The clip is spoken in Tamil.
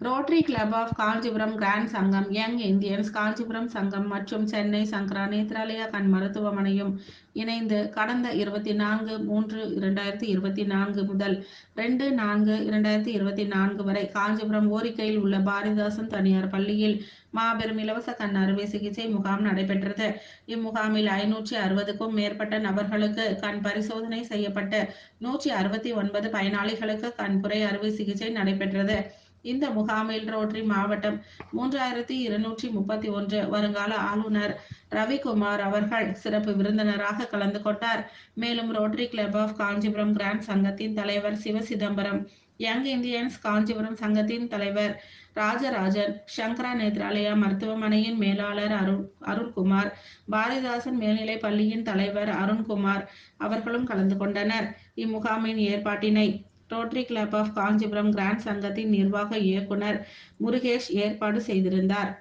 Rotary club of Kanchipuram grand சங்கம் யங் இந்தியன்ஸ் காஞ்சிபுரம் சங்கம் மற்றும் சென்னை சங்கரா நேத்ராலயா கண் மருத்துவமனையும் இணைந்து கடந்த இருபத்தி நான்கு மூன்று இரண்டாயிரத்தி இருபத்தி நான்கு முதல் ரெண்டு நான்கு இரண்டாயிரத்தி இருபத்தி நான்கு வரை காஞ்சிபுரம் ஓரிக்கையில் உள்ள பாரதிதாசன் தனியார் பள்ளியில் மாபெரும் இலவச கண் அறுவை சிகிச்சை முகாம் நடைபெற்றது. இம்முகாமில் ஐநூற்றி அறுபதுக்கும் மேற்பட்ட நபர்களுக்கு கண் பரிசோதனை செய்யப்பட்டு நூற்றி அறுபத்தி ஒன்பது பயனாளிகளுக்கு கண்புரை அறுவை சிகிச்சை நடைபெற்றது. இந்த முகாமில் ரோட்டரி மாவட்டம் மூன்றாயிரத்தி இருநூற்றி முப்பத்தி ஒன்று வருங்கால ஆளுநர் ரவிக்குமார் அவர்கள் சிறப்பு விருந்தினராக கலந்து கொண்டார். மேலும் Rotary club of Kanchipuram grand சங்கத்தின் தலைவர் சிவ சிதம்பரம் யங் இந்தியன்ஸ் காஞ்சிபுரம் சங்கத்தின் தலைவர் ராஜராஜன் சங்கரா நேத்ராலயா மருத்துவமனையின் மேலாளர் அருண் அருண்குமார் பாரதிதாசன் மேல்நிலை பள்ளியின் தலைவர் அருண்குமார் அவர்களும் கலந்து கொண்டனர். இம்முகாமின் ஏற்பாட்டினை Rotary club of Kanchipuram grand சங்கத்தின் நிர்வாக இயக்குனர் முருகேஷ் ஏற்பாடு செய்திருந்தார்